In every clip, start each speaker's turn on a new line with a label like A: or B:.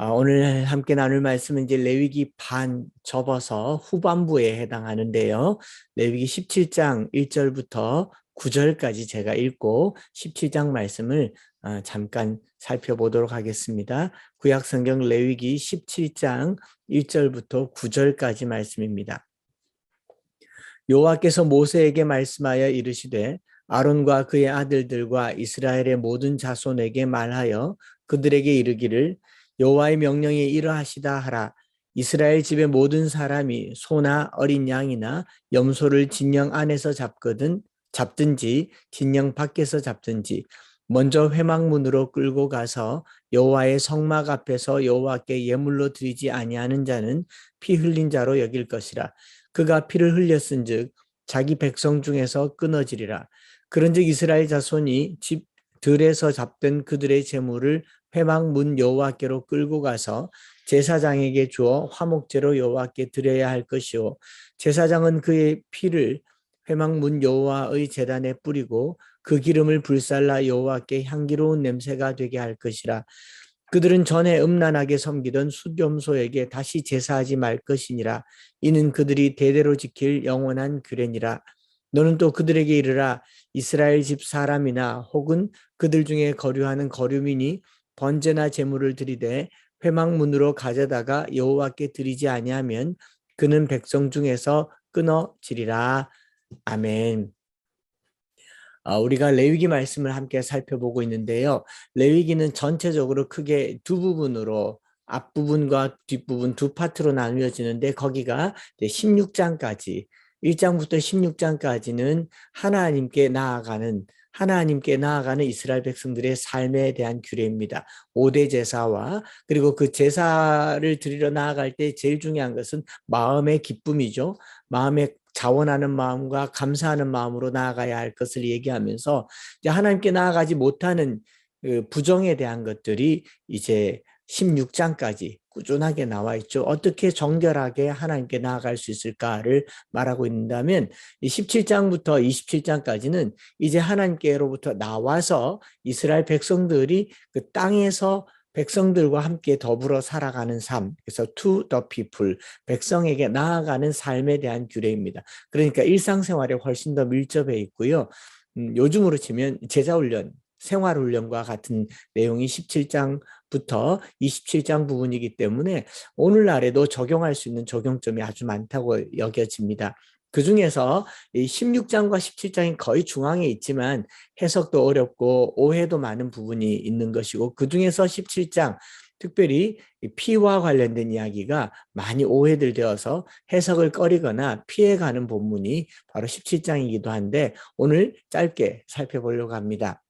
A: 아, 오늘 함께 나눌 말씀은 이제 레위기 반 접어서 후반부에 해당하는데요. 레위기 17장 1절부터 9절까지 제가 읽고 17장 말씀을 아, 잠깐 살펴보도록 하겠습니다. 구약 성경 레위기 17장 1절부터 9절까지 말씀입니다. 여호와께서 모세에게 말씀하여 이르시되 아론과 그의 아들들과 이스라엘의 모든 자손에게 말하여 그들에게 이르기를 여호와의 명령에 이러하시다 하라. 이스라엘 집의 모든 사람이 소나 어린 양이나 염소를 진영 안에서 잡거든 잡든지 진영 밖에서 잡든지 먼저 회막문으로 끌고 가서 여호와의 성막 앞에서 여호와께 예물로 드리지 아니하는 자는 피 흘린 자로 여길 것이라. 그가 피를 흘렸은즉 자기 백성 중에서 끊어지리라. 그런즉 이스라엘 자손이 집 들에서 잡던 그들의 재물을 회막문 여호와께로 끌고 가서 제사장에게 주어 화목제로 여호와께 드려야 할 것이요. 제사장은 그의 피를 회막문 여호와의 제단에 뿌리고 그 기름을 불살라 여호와께 향기로운 냄새가 되게 할 것이라. 그들은 전에 음란하게 섬기던 숫염소에게 다시 제사하지 말 것이니라. 이는 그들이 대대로 지킬 영원한 규례니라. 너는 또 그들에게 이르라. 이스라엘 집 사람이나 혹은 그들 중에 거류하는 거류민이 번제나 제물을 드리되 회막문으로 가져다가 여호와께 드리지 아니하면 그는 백성 중에서 끊어지리라. 아멘. 아, 우리가 레위기 말씀을 함께 살펴보고 있는데요. 레위기는 전체적으로 크게 두 부분으로 앞부분과 뒷부분 두 파트로 나누어지는데 거기가 16장까지 1장부터 16장까지는 하나님께 나아가는 하나님께 나아가는 이스라엘 백성들의 삶에 대한 규례입니다. 5대 제사와 그리고 그 제사를 드리러 나아갈 때 제일 중요한 것은 마음의 기쁨이죠. 마음의 자원하는 마음과 감사하는 마음으로 나아가야 할 것을 얘기하면서 하나님께 나아가지 못하는 그 부정에 대한 것들이 이제 16장까지 꾸준하게 나와 있죠. 어떻게 정결하게 하나님께 나아갈 수 있을까를 말하고 있다면 17장부터 27장까지는 이제 하나님께로부터 나와서 이스라엘 백성들이 그 땅에서 백성들과 함께 더불어 살아가는 삶, 그래서 to the people, 백성에게 나아가는 삶에 대한 규례입니다. 그러니까 일상생활에 훨씬 더 밀접해 있고요. 음, 요즘으로 치면 제자훈련, 생활훈련과 같은 내용이 17장부터 27장 부분이기 때문에 오늘날에도 적용할 수 있는 적용점이 아주 많다고 여겨집니다. 그 중에서 16장과 17장이 거의 중앙에 있지만 해석도 어렵고 오해도 많은 부분이 있는 것이고 그 중에서 17장 특별히 피와 관련된 이야기가 많이 오해들 되어서 해석을 꺼리거나 피해가는 본문이 바로 17장이기도 한데 오늘 짧게 살펴보려고 합니다.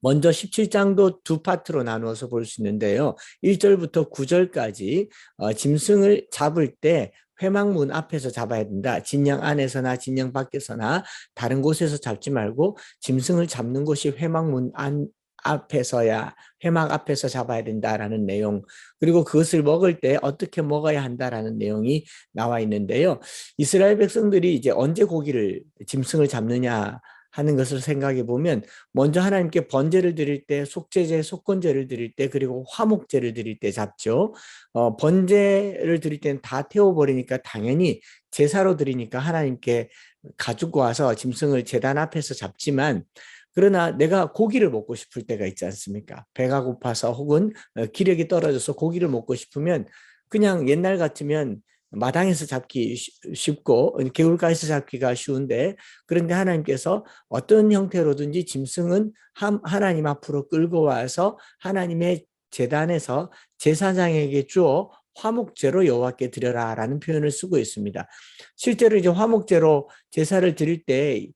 A: 먼저 17장도 두 파트로 나누어서 볼 수 있는데요. 1절부터 9절까지 어, 짐승을 잡을 때 회막문 앞에서 잡아야 된다. 진영 안에서나 진영 밖에서나 다른 곳에서 잡지 말고 짐승을 잡는 곳이 회막문 안 앞에서야 회막 앞에서 잡아야 된다라는 내용 그리고 그것을 먹을 때 어떻게 먹어야 한다라는 내용이 나와 있는데요. 이스라엘 백성들이 이제 언제 고기를 짐승을 잡느냐 하는 것을 생각해 보면 먼저 하나님께 번제를 드릴 때 속죄제, 속건제를 드릴 때 그리고 화목제를 드릴 때 잡죠. 어, 번제를 드릴 때는 다 태워버리니까 당연히 제사로 드리니까 하나님께 가지고 와서 짐승을 제단 앞에서 잡지만 그러나 내가 고기를 먹고 싶을 때가 있지 않습니까? 배가 고파서 혹은 어, 기력이 떨어져서 고기를 먹고 싶으면 그냥 옛날 같으면 마당에서 잡기 쉽고 개울가에서 잡기가 쉬운데 그런데 하나님께서 어떤 형태로든지 짐승은 하나님 앞으로 끌고 와서 하나님의 재단에서 제사장에게 주어 화목제로 여호와께 드려라라는 표현을 쓰고 있습니다. 실제로 이제 화목제로 제사를 드릴 때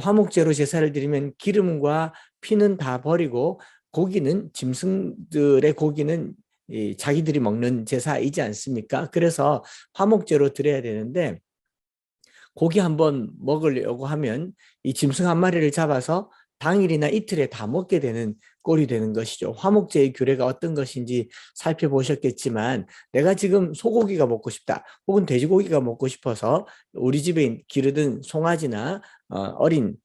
A: 화목제로 제사를 드리면 기름과 피는 다 버리고 고기는 짐승들의 고기는 이 자기들이 먹는 제사이지 않습니까? 그래서 화목제로 드려야 되는데 고기 한번 먹으려고 하면 이 짐승 한 마리를 잡아서 당일이나 이틀에 다 먹게 되는 꼴이 되는 것이죠. 화목제의 규례가 어떤 것인지 살펴보셨겠지만 내가 지금 소고기가 먹고 싶다 혹은 돼지고기가 먹고 싶어서 우리 집에 기르던 송아지나 어, 어린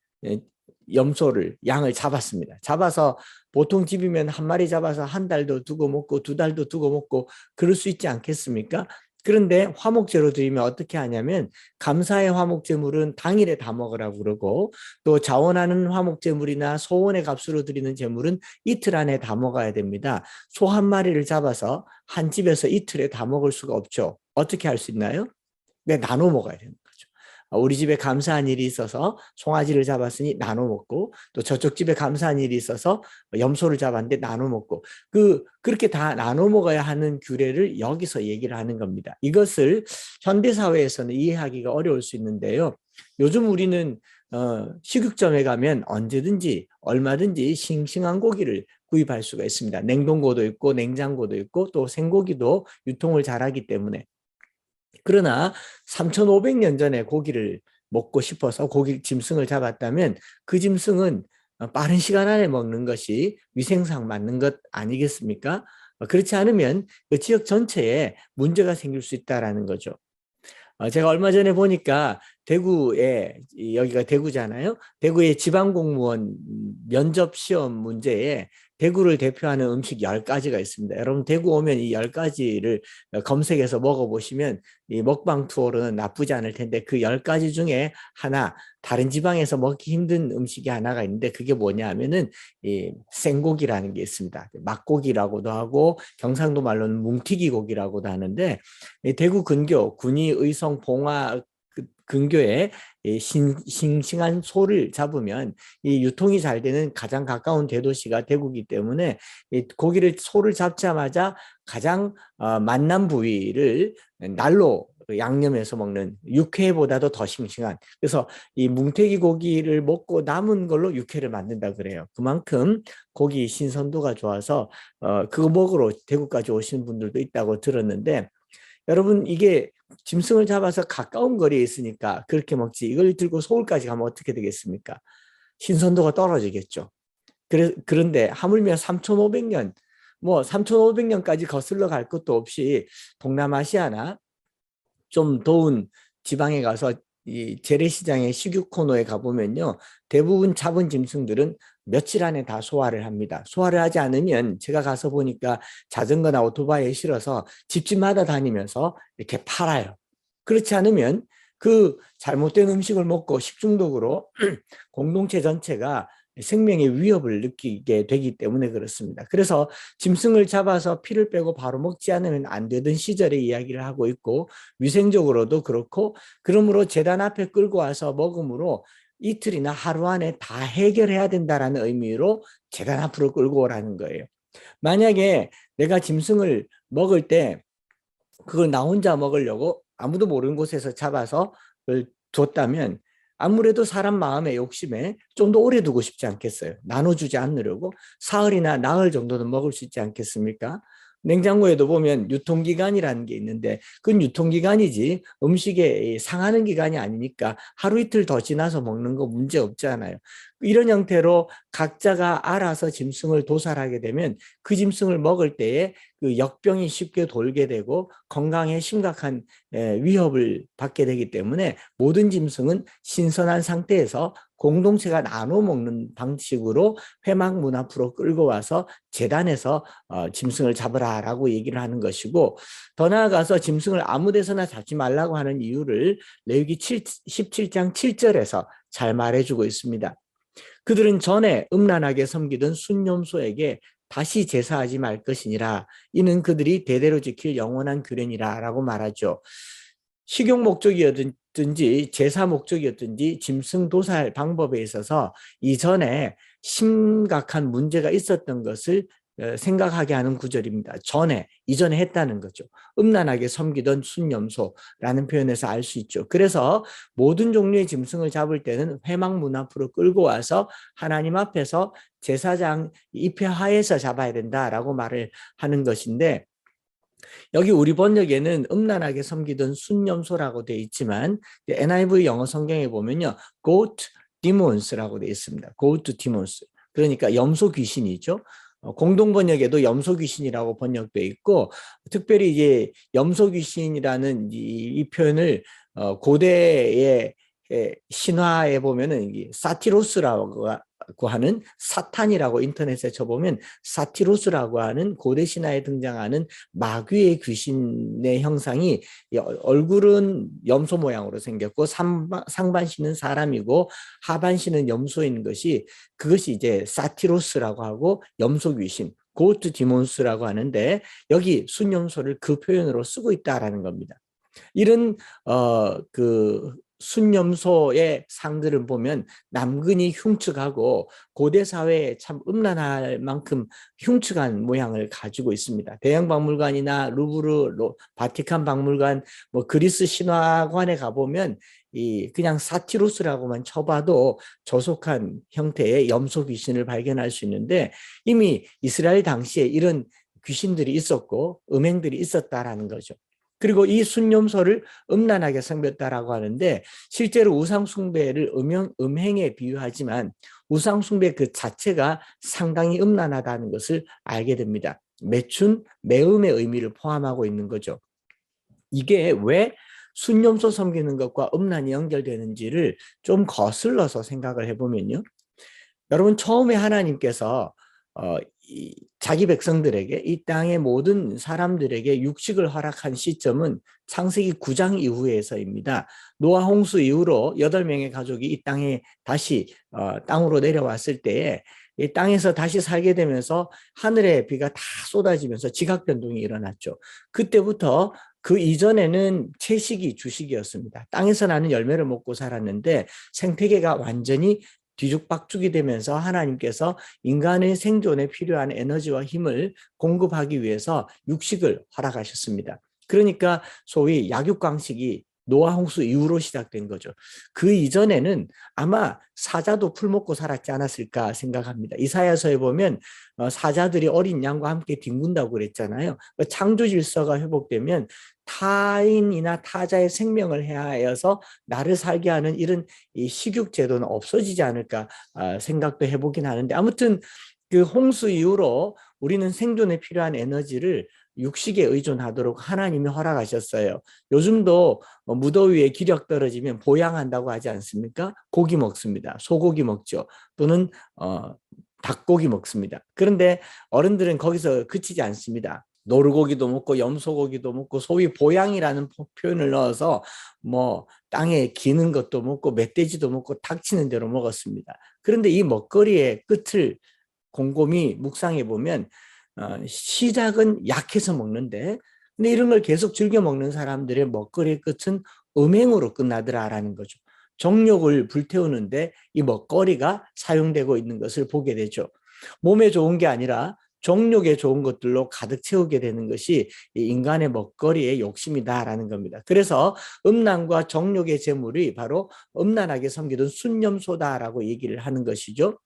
A: 염소를 양을 잡았습니다. 잡아서 보통 집이면 한 마리 잡아서 한 달도 두고 먹고 두 달도 두고 먹고 그럴 수 있지 않겠습니까? 그런데 화목제로 드리면 어떻게 하냐면 감사의 화목제물은 당일에 다 먹으라고 그러고 또 자원하는 화목제물이나 소원의 값으로 드리는 제물은 이틀 안에 다 먹어야 됩니다. 소 한 마리를 잡아서 한 집에서 이틀에 다 먹을 수가 없죠. 어떻게 할 수 있나요? 네, 나눠 먹어야. 아, 우리 집에 감사한 일이 있어서 송아지를 잡았으니 나눠 먹고 또 저쪽 집에 감사한 일이 있어서 염소를 잡았는데 나눠 먹고 그 그렇게 다 나눠 먹어야 하는 규례를 여기서 얘기를 하는 겁니다. 이것을 현대 사회에서는 이해하기가 어려울 수 있는데요. 요즘 우리는 어, 식육점에 가면 언제든지 얼마든지 싱싱한 고기를 구입할 수가 있습니다. 냉동고도 있고 냉장고도 있고 또 생고기도 유통을 잘하기 때문에 그러나 3,500년 전에 고기를 먹고 싶어서 고기 짐승을 잡았다면 그 짐승은 빠른 시간 안에 먹는 것이 위생상 맞는 것 아니겠습니까? 그렇지 않으면 그 지역 전체에 문제가 생길 수 있다라는 거죠. 어, 제가 얼마 전에 보니까 대구에 여기가 대구잖아요. 대구의 지방 공무원 면접 시험 문제에 대구를 대표하는 음식 10가지가 있습니다. 여러분 대구 오면 이 10가지를 검색해서 먹어보시면 이 먹방 투어로는 나쁘지 않을 텐데 그 10가지 중에 하나 다른 지방에서 먹기 힘든 음식이 하나가 있는데 그게 뭐냐 하면은 이 생고기라는 게 있습니다. 막고기라고도 하고 경상도 말로는 뭉티기 고기라고도 하는데 대구 근교 군위 의성 봉화 그 근교에 신, 싱싱한 소를 잡으면 이 유통이 잘 되는 가장 가까운 대도시가 대구기 때문에 이 고기를 소를 잡자마자 가장 어, 맛난 부위를 날로 양념해서 먹는 육회보다도 더 싱싱한. 그래서 이 뭉태기 고기를 먹고 남은 걸로 육회를 만든다 그래요. 그만큼 고기 신선도가 좋아서 어, 그거 먹으러 대구까지 오시는 분들도 있다고 들었는데 여러분 이게 짐승을 잡아서 가까운 거리에 있으니까 그렇게 먹지 이걸 들고 서울까지 가면 어떻게 되겠습니까? 신선도가 떨어지겠죠. 그래, 그런데 하물며 3,500년 뭐 3,500년까지 거슬러 갈 것도 없이 동남아시아나 좀 더운 지방에 가서 이 재래시장의 식육 코너에 가보면요. 대부분 잡은 짐승들은 며칠 안에 다 소화를 합니다. 소화를 하지 않으면 제가 가서 보니까 자전거나 오토바이에 실어서 집집마다 다니면서 이렇게 팔아요. 그렇지 않으면 그 잘못된 음식을 먹고 식중독으로 공동체 전체가 생명의 위협을 느끼게 되기 때문에 그렇습니다. 그래서 짐승을 잡아서 피를 빼고 바로 먹지 않으면 안 되던 시절의 이야기를 하고 있고 위생적으로도 그렇고 그러므로 재단 앞에 끌고 와서 먹음으로 이틀이나 하루 안에 다 해결해야 된다라는 의미로 재단 앞으로 끌고 오라는 거예요. 만약에 내가 짐승을 먹을 때 그걸 나 혼자 먹으려고 아무도 모르는 곳에서 잡아서 줬다면 아무래도 사람 마음의 욕심에 좀 더 오래 두고 싶지 않겠어요. 나눠주지 않으려고 사흘이나 나흘 정도는 먹을 수 있지 않겠습니까? 냉장고에도 보면 유통기간이라는 게 있는데 그건 유통기간이지 음식에 상하는 기간이 아니니까 하루 이틀 더 지나서 먹는 거 문제 없잖아요. 이런 형태로 각자가 알아서 짐승을 도살하게 되면 그 짐승을 먹을 때에 그 역병이 쉽게 돌게 되고 건강에 심각한 위협을 받게 되기 때문에 모든 짐승은 신선한 상태에서 공동체가 나눠 먹는 방식으로 회막 문 앞으로 끌고 와서 재단에서 어, 짐승을 잡으라라고 얘기를 하는 것이고 더 나아가서 짐승을 아무 데서나 잡지 말라고 하는 이유를 레위기 7, 17장 7절에서 잘 말해주고 있습니다. 그들은 전에 음란하게 섬기던 순념소에게 다시 제사하지 말 것이니라 이는 그들이 대대로 지킬 영원한 규례니라 라고 말하죠. 식용 목적이었든지 제사 목적이었든지 짐승 도살 방법에 있어서 이전에 심각한 문제가 있었던 것을 어, 생각하게 하는 구절입니다. 전에, 이전에 했다는 거죠. 음란하게 섬기던 순염소라는 표현에서 알 수 있죠. 그래서 모든 종류의 짐승을 잡을 때는 회막 문 앞으로 끌고 와서 하나님 앞에서 제사장 입회 하에서 잡아야 된다라고 말을 하는 것인데 여기 우리 번역에는 음란하게 섬기던 순염소라고 되어 있지만 NIV 영어 성경에 보면요. goat demons라고 되어 있습니다. goat demons. 그러니까 염소 귀신이죠. 어, 공동 번역에도 염소 귀신이라고 번역돼 있고 특별히 이제 염소 귀신이라는 이, 이 표현을 어, 고대의 신화에 보면은 사티로스라고 하는 사탄이라고 인터넷에 쳐보면 사티로스라고 하는 고대 신화에 등장하는 마귀의 귀신의 형상이 얼굴은 염소 모양으로 생겼고 상반신은 사람이고 하반신은 염소인 것이 그것이 이제 사티로스라고 하고 염소 귀신 고트 디몬스라고 하는데 여기 순염소를 그 표현으로 쓰고 있다라는 겁니다. 이런 어 그 순염소의 상들을 보면 남근이 흉측하고 고대 사회에 참 음란할 만큼 흉측한 모양을 가지고 있습니다. 대형 박물관이나 루브르, 바티칸 박물관, 뭐 그리스 신화관에 가보면 이 그냥 사티루스라고만 쳐봐도 저속한 형태의 염소 귀신을 발견할 수 있는데 이미 이스라엘 당시에 이런 귀신들이 있었고 음행들이 있었다라는 거죠. 그리고 이 순념소를 음란하게 섬겼다라고 하는데 실제로 우상숭배를 음행, 음행에 비유하지만 우상숭배 그 자체가 상당히 음란하다는 것을 알게 됩니다. 매춘, 매음의 의미를 포함하고 있는 거죠. 이게 왜 순념소 섬기는 것과 음란이 연결되는지를 좀 거슬러서 생각을 해보면요. 여러분 처음에 하나님께서 어, 이 자기 백성들에게 이 땅의 모든 사람들에게 육식을 허락한 시점은 창세기 9장 이후에서입니다. 노아 홍수 이후로 8명의 가족이 이 땅에 다시 어, 땅으로 내려왔을 때에 이 땅에서 다시 살게 되면서 하늘의 비가 다 쏟아지면서 지각 변동이 일어났죠. 그때부터 그 이전에는 채식이 주식이었습니다. 땅에서 나는 열매를 먹고 살았는데 생태계가 완전히 뒤죽박죽이 되면서 하나님께서 인간의 생존에 필요한 에너지와 힘을 공급하기 위해서 육식을 허락하셨습니다. 그러니까 소위 약육강식이 노아 홍수 이후로 시작된 거죠. 그 이전에는 아마 사자도 풀 먹고 살았지 않았을까 생각합니다. 이사야서에 보면 어, 사자들이 어린 양과 함께 뒹군다고 그랬잖아요. 그 창조 질서가 회복되면 타인이나 타자의 생명을 해하여서 나를 살게 하는 이런 식육 제도는 없어지지 않을까 아, 생각도 해보긴 하는데 아무튼 그 홍수 이후로 우리는 생존에 필요한 에너지를 육식에 의존하도록 하나님이 허락하셨어요. 요즘도 뭐 무더위에 기력 떨어지면 보양한다고 하지 않습니까? 고기 먹습니다. 소고기 먹죠. 또는 어, 닭고기 먹습니다. 그런데 어른들은 거기서 그치지 않습니다. 노루고기도 먹고 염소고기도 먹고 소위 보양이라는 표현을 넣어서 뭐 땅에 기는 것도 먹고 멧돼지도 먹고 닥치는 대로 먹었습니다. 그런데 이 먹거리의 끝을 곰곰이 묵상해 보면 어, 시작은 약해서 먹는데 근데 이런 걸 계속 즐겨 먹는 사람들의 먹거리의 끝은 음행으로 끝나더라라는 거죠. 정욕을 불태우는데 이 먹거리가 사용되고 있는 것을 보게 되죠. 몸에 좋은 게 아니라 정욕에 좋은 것들로 가득 채우게 되는 것이 인간의 먹거리의 욕심이다라는 겁니다. 그래서 음란과 정욕의 재물이 바로 음란하게 섬기던 순념소다라고 얘기를 하는 것이죠.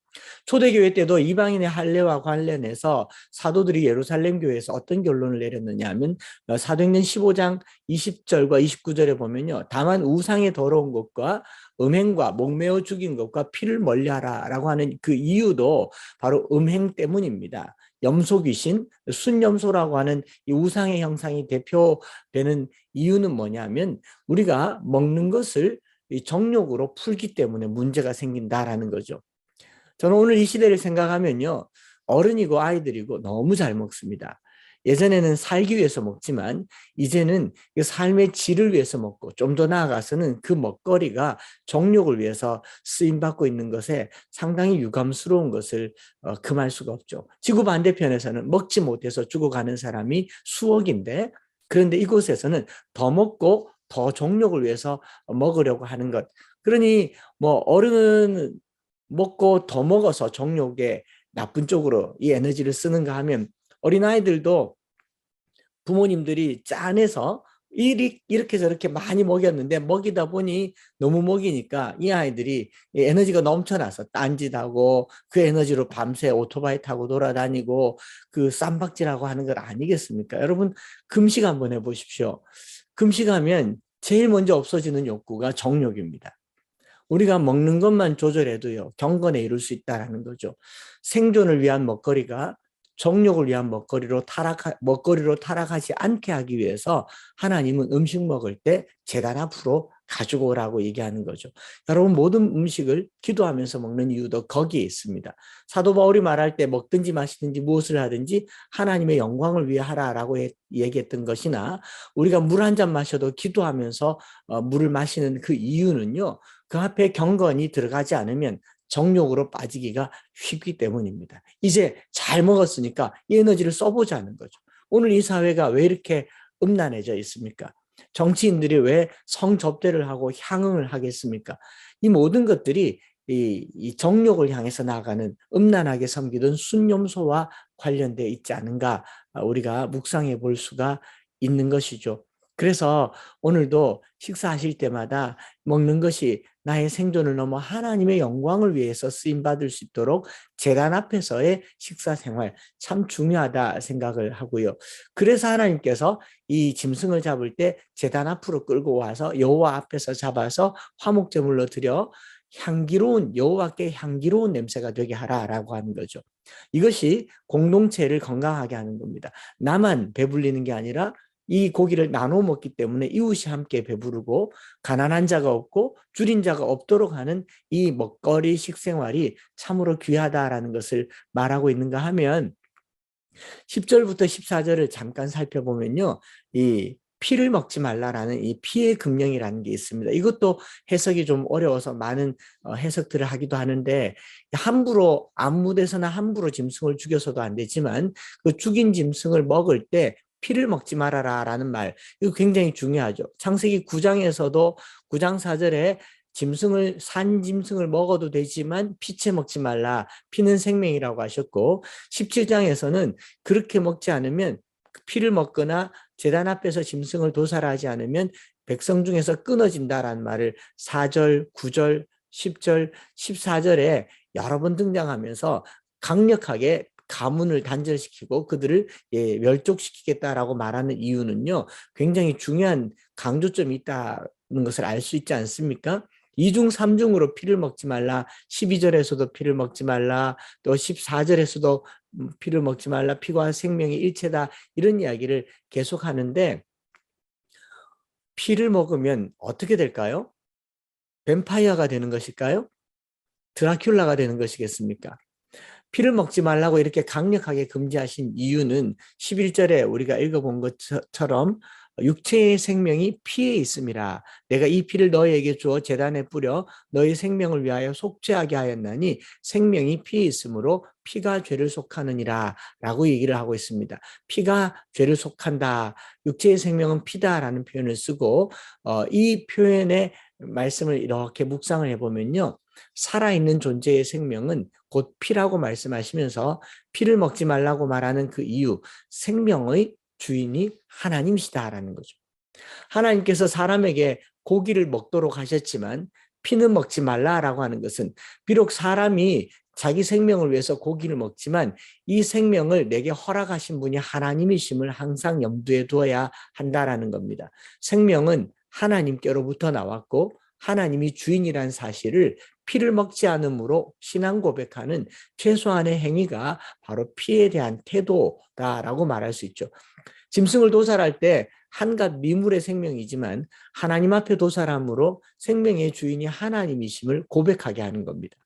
A: 초대교회 때도 이방인의 할례와 관련해서 사도들이 예루살렘 교회에서 어떤 결론을 내렸느냐 하면 사도행전 15장 20절과 29절에 보면요. 다만 우상의 더러운 것과 음행과 목매어 죽인 것과 피를 멀리하라 라고 하는 그 이유도 바로 음행 때문입니다. 염소 귀신, 순염소라고 하는 이 우상의 형상이 대표되는 이유는 뭐냐면 우리가 먹는 것을 정욕으로 풀기 때문에 문제가 생긴다라는 거죠. 저는 오늘 이 시대를 생각하면요. 어른이고 아이들이고 너무 잘 먹습니다. 예전에는 살기 위해서 먹지만 이제는 삶의 질을 위해서 먹고 좀 더 나아가서는 그 먹거리가 정욕을 위해서 쓰임받고 있는 것에 상당히 유감스러운 것을 어, 금할 수가 없죠. 지구 반대편에서는 먹지 못해서 죽어가는 사람이 수억인데 그런데 이곳에서는 더 먹고 더 정욕을 위해서 먹으려고 하는 것. 그러니 뭐 어른은 먹고 더 먹어서 정욕에 나쁜 쪽으로 이 에너지를 쓰는가 하면 어린아이들도 부모님들이 짠해서 이렇게 저렇게 많이 먹였는데 먹이다 보니 너무 먹이니까 이 아이들이 에너지가 넘쳐나서 딴짓하고 그 에너지로 밤새 오토바이 타고 돌아다니고 그 쌈박질하고 하는 것 아니겠습니까? 여러분 금식 한번 해보십시오. 금식하면 제일 먼저 없어지는 욕구가 정욕입니다. 우리가 먹는 것만 조절해도요 경건에 이룰 수 있다는 거죠. 생존을 위한 먹거리가 정욕을 위한 먹거리로 타락 먹거리로 타락하지 않게 하기 위해서 하나님은 음식 먹을 때 재단 앞으로 가지고 오라고 얘기하는 거죠. 여러분 모든 음식을 기도하면서 먹는 이유도 거기에 있습니다. 사도 바울이 말할 때 먹든지 마시든지 무엇을 하든지 하나님의 영광을 위해 하라라고 얘기했던 것이나 우리가 물 한 잔 마셔도 기도하면서 어, 물을 마시는 그 이유는요. 그 앞에 경건이 들어가지 않으면 정욕으로 빠지기가 쉽기 때문입니다. 이제 잘 먹었으니까 이 에너지를 써보자는 거죠. 오늘 이 사회가 왜 이렇게 음란해져 있습니까? 정치인들이 왜 성접대를 하고 향응을 하겠습니까? 이 모든 것들이 이, 이 정욕을 향해서 나아가는 음란하게 섬기던 순념소와 관련되어 있지 않은가 우리가 묵상해 볼 수가 있는 것이죠. 그래서 오늘도 식사하실 때마다 먹는 것이 나의 생존을 넘어 하나님의 영광을 위해서 쓰임 받을 수 있도록 재단 앞에서의 식사 생활 참 중요하다 생각을 하고요. 그래서 하나님께서 이 짐승을 잡을 때 재단 앞으로 끌고 와서 여호와 앞에서 잡아서 화목 제물로 드려 향기로운 여호와께 향기로운 냄새가 되게 하라라고 하는 거죠. 이것이 공동체를 건강하게 하는 겁니다. 나만 배불리는 게 아니라 이 고기를 나눠 먹기 때문에 이웃이 함께 배부르고 가난한 자가 없고 줄인 자가 없도록 하는 이 먹거리 식생활이 참으로 귀하다라는 것을 말하고 있는가 하면 10절부터 14절을 잠깐 살펴보면요. 이 피를 먹지 말라라는 이 피의 금령이라는 게 있습니다. 이것도 해석이 좀 어려워서 많은 어, 해석들을 하기도 하는데 함부로 아무 데서나 함부로 짐승을 죽여서도 안 되지만 그 죽인 짐승을 먹을 때 피를 먹지 말아라 라는 말 이거 굉장히 중요하죠. 창세기 9장에서도 9장 4절에 짐승을 산 짐승을 먹어도 되지만 피채 먹지 말라 피는 생명이라고 하셨고 17장에서는 그렇게 먹지 않으면 피를 먹거나 재단 앞에서 짐승을 도살하지 않으면 백성 중에서 끊어진다라는 말을 4절, 9절, 10절, 14절에 여러 번 등장하면서 강력하게 가문을 단절시키고 그들을 예, 멸족시키겠다라고 말하는 이유는요. 굉장히 중요한 강조점이 있다는 것을 알 수 있지 않습니까? 이중삼중으로 피를 먹지 말라. 12절에서도 피를 먹지 말라. 또 14절에서도 음, 피를 먹지 말라. 피와 생명이 일체다. 이런 이야기를 계속 하는데 피를 먹으면 어떻게 될까요? 뱀파이어가 되는 것일까요? 드라큘라가 되는 것이겠습니까? 피를 먹지 말라고 이렇게 강력하게 금지하신 이유는 11절에 우리가 읽어본 것처럼 육체의 생명이 피에 있음이라 내가 이 피를 너희에게 주어 재단에 뿌려 너희 생명을 위하여 속죄하게 하였나니 생명이 피에 있으므로 피가 죄를 속하느니라 라고 얘기를 하고 있습니다. 피가 죄를 속한다. 육체의 생명은 피다라는 표현을 쓰고 어, 이 표현의 말씀을 이렇게 묵상을 해보면요. 살아있는 존재의 생명은 곧 피라고 말씀하시면서 피를 먹지 말라고 말하는 그 이유, 생명의 주인이 하나님이시다라는 거죠. 하나님께서 사람에게 고기를 먹도록 하셨지만 피는 먹지 말라라고 하는 것은 비록 사람이 자기 생명을 위해서 고기를 먹지만 이 생명을 내게 허락하신 분이 하나님이심을 항상 염두에 두어야 한다라는 겁니다. 생명은 하나님께로부터 나왔고 하나님이 주인이란 사실을 피를 먹지 않으므로 신앙 고백하는 최소한의 행위가 바로 피에 대한 태도다라고 말할 수 있죠. 짐승을 도살할 때 한갓 미물의 생명이지만 하나님 앞에 도살함으로 생명의 주인이 하나님이심을 고백하게 하는 겁니다.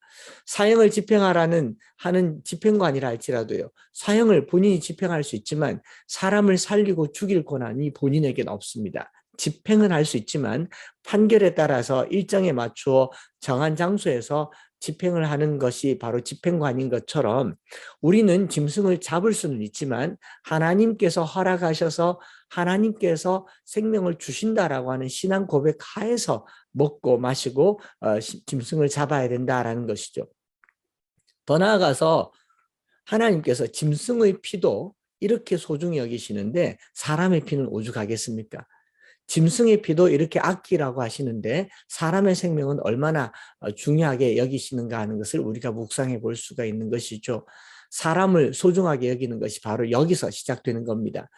A: 사형을 집행하라는 하는 집행관이라 할지라도요. 사형을 본인이 집행할 수 있지만 사람을 살리고 죽일 권한이 본인에게는 없습니다. 집행은 할 수 있지만 판결에 따라서 일정에 맞추어 정한 장소에서 집행을 하는 것이 바로 집행관인 것처럼 우리는 짐승을 잡을 수는 있지만 하나님께서 허락하셔서 하나님께서 생명을 주신다라고 하는 신앙 고백 하에서 먹고 마시고 어, 짐승을 잡아야 된다라는 것이죠. 더 나아가서 하나님께서 짐승의 피도 이렇게 소중히 여기시는데 사람의 피는 오죽하겠습니까? 짐승의 피도 이렇게 아끼라고 하시는데 사람의 생명은 얼마나 어, 중요하게 여기시는가 하는 것을 우리가 묵상해 볼 수가 있는 것이죠. 사람을 소중하게 여기는 것이 바로 여기서 시작되는 겁니다.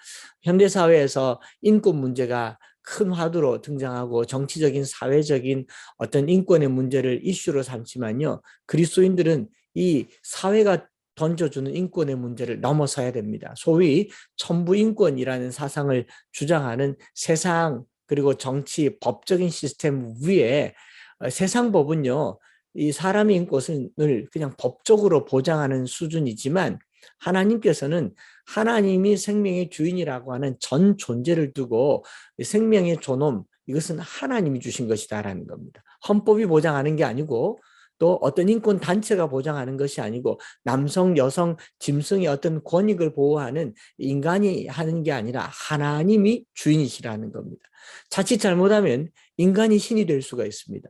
A: 현대사회에서 인권 문제가 큰 화두로 등장하고 정치적인 사회적인 어떤 인권의 문제를 이슈로 삼지만요. 그리스도인들은 이 사회가 던져주는 인권의 문제를 넘어서야 됩니다. 소위 천부인권이라는 사상을 주장하는 세상 그리고 정치, 법적인 시스템 위에 어, 세상 법은요, 이 사람의 인권을 그냥 법적으로 보장하는 수준이지만 하나님께서는 하나님이 생명의 주인이라고 하는 전 존재를 두고 생명의 존엄 이것은 하나님이 주신 것이다라는 겁니다. 헌법이 보장하는 게 아니고 또 어떤 인권 단체가 보장하는 것이 아니고 남성, 여성, 짐승의 어떤 권익을 보호하는 인간이 하는 게 아니라 하나님이 주인이시라는 겁니다. 자칫 잘못하면 인간이 신이 될 수가 있습니다.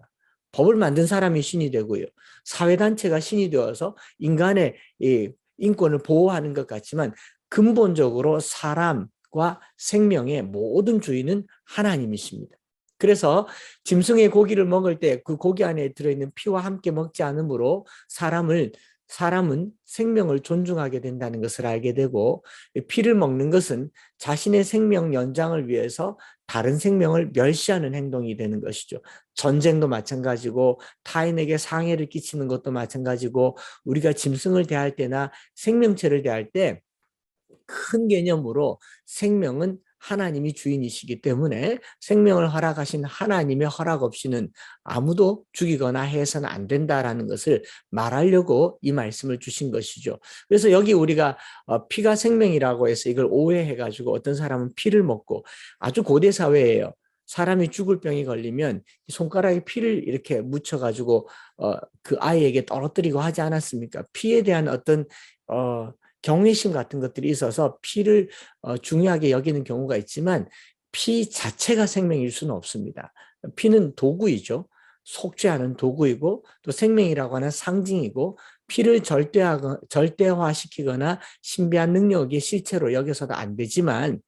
A: 법을 만든 사람이 신이 되고요. 사회단체가 신이 되어서 인간의 인권을 보호하는 것 같지만 근본적으로 사람과 생명의 모든 주인은 하나님이십니다. 그래서 짐승의 고기를 먹을 때 그 고기 안에 들어있는 피와 함께 먹지 않으므로 사람을 사람은 생명을 존중하게 된다는 것을 알게 되고 피를 먹는 것은 자신의 생명 연장을 위해서 다른 생명을 멸시하는 행동이 되는 것이죠. 전쟁도 마찬가지고 타인에게 상해를 끼치는 것도 마찬가지고 우리가 짐승을 대할 때나 생명체를 대할 때 큰 개념으로 생명은 하나님이 주인이시기 때문에 생명을 허락하신 하나님의 허락 없이는 아무도 죽이거나 해서는 안 된다라는 것을 말하려고 이 말씀을 주신 것이죠. 그래서 여기 우리가 어, 피가 생명이라고 해서 이걸 오해해 가지고 어떤 사람은 피를 먹고 아주 고대 사회예요. 사람이 죽을 병이 걸리면 손가락에 피를 이렇게 묻혀 가지고 어, 그 아이에게 떨어뜨리고 하지 않았습니까? 피에 대한 어떤 어, 경외심 같은 것들이 있어서 피를 어, 중요하게 여기는 경우가 있지만 피 자체가 생명일 수는 없습니다. 피는 도구이죠. 속죄하는 도구이고 또 생명이라고 하는 상징이고 피를 절대화, 절대화시키거나 신비한 능력이 실체로 여겨서도 안 되지만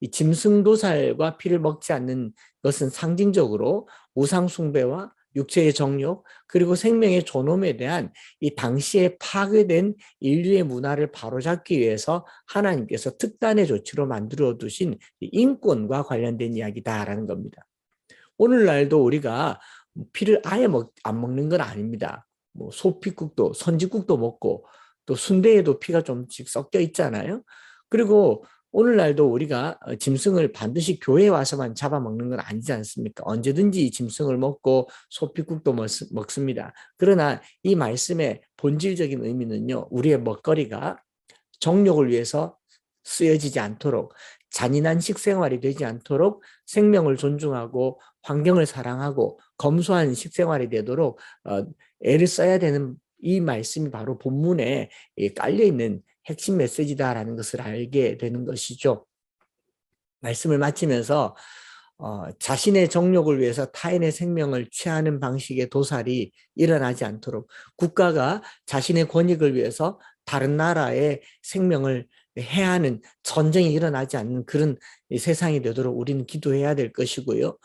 A: 이 짐승도살과 피를 먹지 않는 것은 상징적으로 우상숭배와 육체의 정욕 그리고 생명의 존엄에 대한 이 당시에 파괴된 인류의 문화를 바로잡기 위해서 하나님께서 특단의 조치로 만들어 두신 인권과 관련된 이야기다라는 겁니다. 오늘날도 우리가 피를 아예 먹, 안 먹는 건 아닙니다. 뭐 소피국도 선지국도 먹고 또 순대에도 피가 좀씩 섞여 있잖아요. 그리고 오늘날도 우리가 어, 짐승을 반드시 교회에 와서만 잡아먹는 건 아니지 않습니까? 언제든지 짐승을 먹고 소피국도 먹, 습니다 그러나 이 말씀의 본질적인 의미는요. 우리의 먹거리가 정욕을 위해서 쓰여지지 않도록 잔인한 식생활이 되지 않도록 생명을 존중하고 환경을 사랑하고 검소한 식생활이 되도록 어, 애를 써야 되는 이 말씀이 바로 본문에 깔려 있는 핵심 메시지다라는 것을 알게 되는 것이죠. 말씀을 마치면서 어, 자신의 정욕을 위해서 타인의 생명을 취하는 방식의 도살이 일어나지 않도록 국가가 자신의 권익을 위해서 다른 나라의 생명을 해하는 전쟁이 일어나지 않는 그런 세상이 되도록 우리는 기도해야 될 것이고요.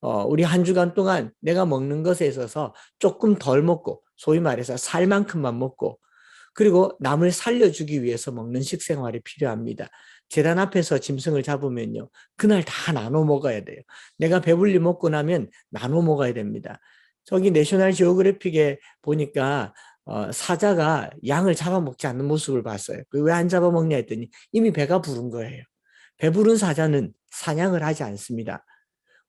A: 어, 우리 한 주간 동안 내가 먹는 것에 있어서 조금 덜 먹고 소위 말해서 살 만큼만 먹고 그리고 남을 살려주기 위해서 먹는 식생활이 필요합니다. 재단 앞에서 짐승을 잡으면요. 그날 다 나눠 먹어야 돼요. 내가 배불리 먹고 나면 나눠 먹어야 됩니다. 저기 내셔널 지오그래픽에 보니까 어, 사자가 양을 잡아먹지 않는 모습을 봤어요. 왜 안 잡아먹냐 했더니 이미 배가 부른 거예요. 배부른 사자는 사냥을 하지 않습니다.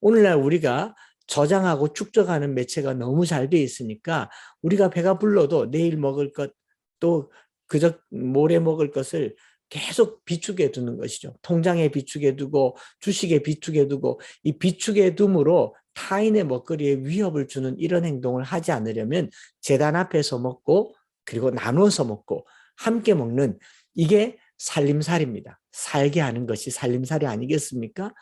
A: 오늘날 우리가 저장하고 축적하는 매체가 너무 잘 돼 있으니까 우리가 배가 불러도 내일 먹을 것 또 그저 모레 먹을 것을 계속 비축해 두는 것이죠. 통장에 비축해 두고 주식에 비축해 두고 이 비축해 둠으로 타인의 먹거리에 위협을 주는 이런 행동을 하지 않으려면 재단 앞에서 먹고 그리고 나눠서 먹고 함께 먹는 이게 살림살입니다. 살게 하는 것이 살림살이 아니겠습니까?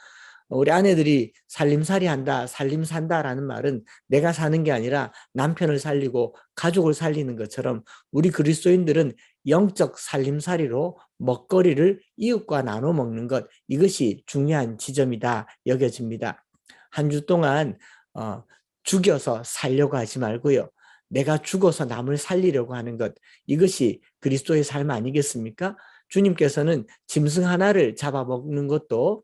A: 우리 아내들이 살림살이 한다, 살림 산다라는 말은 내가 사는 게 아니라 남편을 살리고 가족을 살리는 것처럼 우리 그리스도인들은 영적 살림살이로 먹거리를 이웃과 나눠 먹는 것 이것이 중요한 지점이다 여겨집니다. 한 주 동안 어, 죽여서 살려고 하지 말고요. 내가 죽어서 남을 살리려고 하는 것 이것이 그리스도의 삶 아니겠습니까? 주님께서는 짐승 하나를 잡아먹는 것도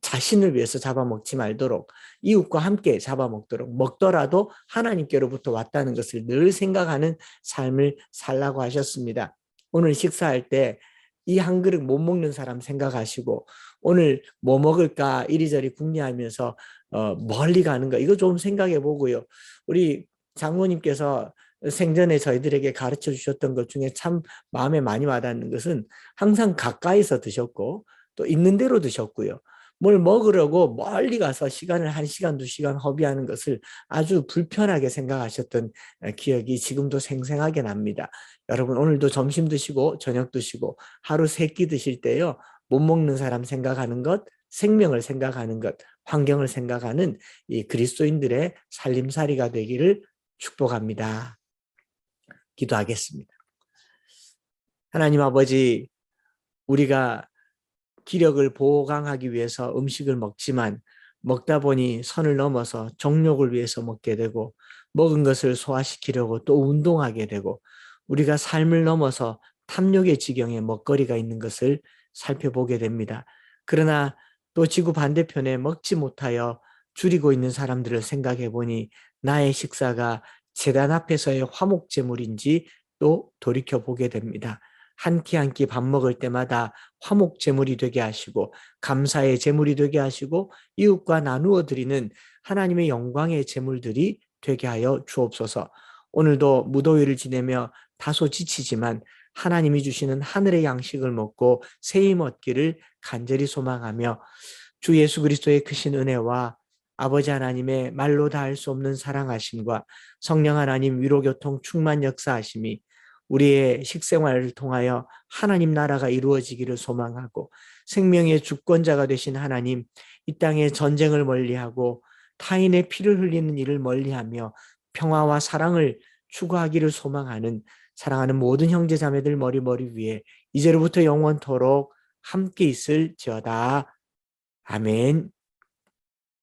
A: 자신을 위해서 잡아먹지 말도록 이웃과 함께 잡아먹도록 먹더라도 하나님께로부터 왔다는 것을 늘 생각하는 삶을 살라고 하셨습니다. 오늘 식사할 때 이 한 그릇 못 먹는 사람 생각하시고 오늘 뭐 먹을까 이리저리 궁리하면서 어, 멀리 가는 거 이거 좀 생각해 보고요. 우리 장모님께서 생전에 저희들에게 가르쳐 주셨던 것 중에 참 마음에 많이 와닿는 것은 항상 가까이서 드셨고 또 있는 대로 드셨고요. 뭘 먹으려고 멀리 가서 시간을 한 시간 두 시간 허비하는 것을 아주 불편하게 생각하셨던 기억이 지금도 생생하게 납니다. 여러분 오늘도 점심 드시고 저녁 드시고 하루 세 끼 드실 때요 못 먹는 사람 생각하는 것 생명을 생각하는 것 환경을 생각하는 이 그리스도인들의 살림살이가 되기를 축복합니다. 기도하겠습니다. 하나님 아버지 우리가 기력을 보강하기 위해서 음식을 먹지만 먹다 보니 선을 넘어서 정욕을 위해서 먹게 되고 먹은 것을 소화시키려고 또 운동하게 되고 우리가 삶을 넘어서 탐욕의 지경에 먹거리가 있는 것을 살펴보게 됩니다. 그러나 또 지구 반대편에 먹지 못하여 줄이고 있는 사람들을 생각해 보니 나의 식사가 재단 앞에서의 화목제물인지 또 돌이켜 보게 됩니다. 한 끼 한 끼 밥 먹을 때마다 화목 제물이 되게 하시고 감사의 제물이 되게 하시고 이웃과 나누어 드리는 하나님의 영광의 제물들이 되게 하여 주옵소서. 오늘도 무더위를 지내며 다소 지치지만 하나님이 주시는 하늘의 양식을 먹고 새힘 얻기를 간절히 소망하며 주 예수 그리스도의 크신 은혜와 아버지 하나님의 말로 다 할 수 없는 사랑하심과 성령 하나님 위로교통 충만 역사하심이 우리의 식생활을 통하여 하나님 나라가 이루어지기를 소망하고 생명의 주권자가 되신 하나님 이 땅에 전쟁을 멀리하고 타인의 피를 흘리는 일을 멀리하며 평화와 사랑을 추구하기를 소망하는 사랑하는 모든 형제 자매들 머리 머리 위에 이제로부터 영원토록 함께 있을지어다. 아멘.